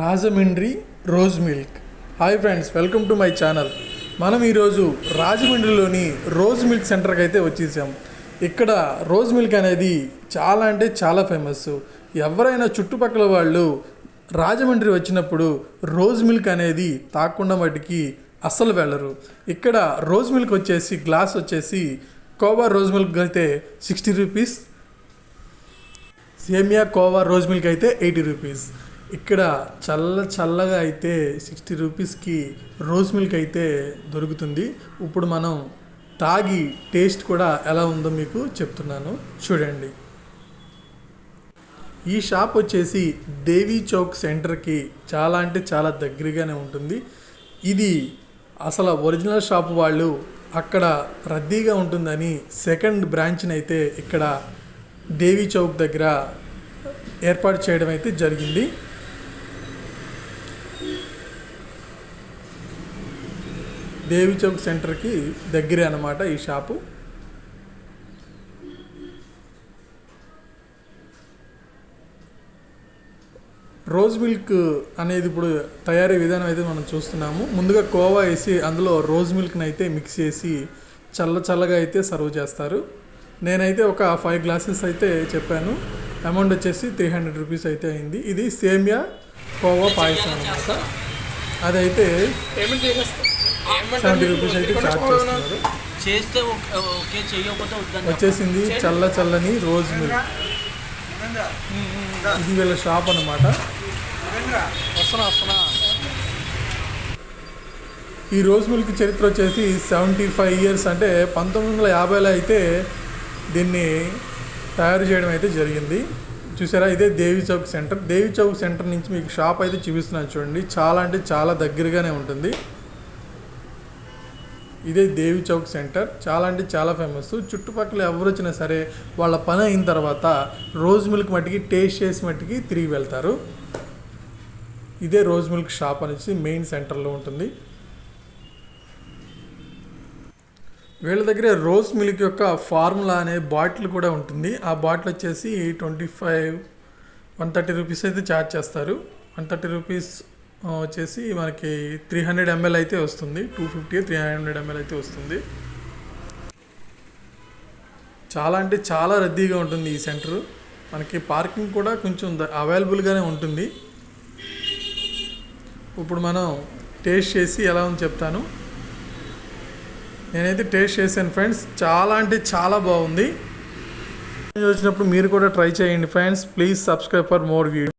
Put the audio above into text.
Rajahmundry rose milk. Hi friends welcome to my channel. మనం ఈరోజు రాజమండ్రిలోని rose milk సెంటర్కి అయితే వచ్చేసాం. ఇక్కడ రోజ్ మిల్క్ అనేది చాలా అంటే చాలా ఫేమస్. ఎవరైనా చుట్టుపక్కల వాళ్ళు రాజమండ్రి వచ్చినప్పుడు రోజ్ మిల్క్ అనేది తాకుండా మటుకి అస్సలు వెళ్ళరు. ఇక్కడ రోజ్ మిల్క్ వచ్చేసి గ్లాస్ వచ్చేసి కోవా రోజ్ మిల్క్ అయితే సిక్స్టీ రూపీస్ సేమియా కోవా రోజ్ మిల్క్ అయితే ఎయిటీ రూపీస్. ఇక్కడ చల్ల చల్లగా అయితే సిక్స్టీ రూపీస్కి రోజ్ మిల్క్ అయితే దొరుకుతుంది. ఇప్పుడు మనం తాగి టేస్ట్ కూడా ఎలా ఉందో మీకు చెప్తున్నాను. చూడండి. ఈ షాప్ వచ్చేసి దేవీ చౌక్ సెంటర్కి చాలా అంటే చాలా దగ్గరగానే ఉంటుంది. ఇది అసలు ఒరిజినల్ షాప్ వాళ్ళు అక్కడ రద్దీగా ఉంటుందని సెకండ్ బ్రాంచ్ని అయితే ఇక్కడ దేవీ చౌక్ దగ్గర ఏర్పాటు చేయడం అయితే జరిగింది. దేవి చౌక్ సెంటర్కి దగ్గరే అన్నమాట ఈ షాపు. రోజ్ మిల్క్ అనేది ఇప్పుడు తయారీ విధానం అయితే మనం చూస్తున్నాము. ముందుగా కోవా వేసి అందులో రోజ్ మిల్క్ని అయితే మిక్స్ చేసి చల్ల చల్లగా అయితే సర్వ్ చేస్తారు. నేనైతే ఒక ఫైవ్ గ్లాసెస్ అయితే చెప్పాను. అమౌంట్ వచ్చేసి త్రీ హండ్రెడ్ రూపీస్ అయితే అయింది. ఇది సేమియా కోవా పాయసం అనమాట అదైతే పేమెంట్ చేసేస్తాను సెవెంటీ రూపీస్ అయితే ఛార్జ్ చేస్తున్నారు. చేస్తే ఓకే వచ్చేసింది చల్ల చల్లని రోజ్ మిల్క్. ఇది వీళ్ళ షాప్ వస్తున్నా ఈ రోజ్ మిల్క్ చరిత్ర వచ్చేసి సెవెంటీ ఫైవ్ ఇయర్స్ అంటే పంతొమ్మిది వందల యాభైలో అయితే దీన్ని తయారు చేయడం అయితే జరిగింది. చూసారా ఇదే దేవి చౌక్ సెంటర్. దేవి చౌక్ సెంటర్ నుంచి మీకు షాప్ అయితే చూపిస్తున్నాను చూడండి. చాలా అంటే చాలా దగ్గరగానే ఉంటుంది. ఇదే దేవి చౌక్ సెంటర్. చాలా అంటే చాలా ఫేమస్ చుట్టుపక్కల ఎవరు వచ్చినా సరే వాళ్ళ పని అయిన తర్వాత రోజ్ మిల్క్ మట్టికి టేస్ట్ చేసి మట్టికి తిరిగి వెళ్తారు. ఇదే రోజ్ మిల్క్ షాప్ అనేసి మెయిన్ సెంటర్లో ఉంటుంది. వీళ్ళ దగ్గర రోజ్ మిల్క్ యొక్క ఫార్ములా అనే బాటిల్ కూడా ఉంటుంది. ఆ బాటిల్ వచ్చేసి twenty five one thirty rupees అయితే ఛార్జ్ చేస్తారు. వన్ థర్టీ రూపీస్ వచ్చేసి మనకి త్రీ హండ్రెడ్ ఎంఎల్ అయితే వస్తుంది. Two fifty three hundred ML అయితే వస్తుంది. చాలా అంటే చాలా రద్దీగా ఉంటుంది ఈ సెంటర్. మనకి పార్కింగ్ కూడా కొంచెం అవైలబుల్గానే ఉంటుంది. ఇప్పుడు మనం టేస్ట్ చేసి ఎలా ఉందో చెప్తాను. నేనైతే టేస్ట్ చేశాను ఫ్రెండ్స్. చాలా అంటే చాలా బాగుంది. వచ్చినప్పుడు మీరు కూడా ట్రై చేయండి friends. Please subscribe for more video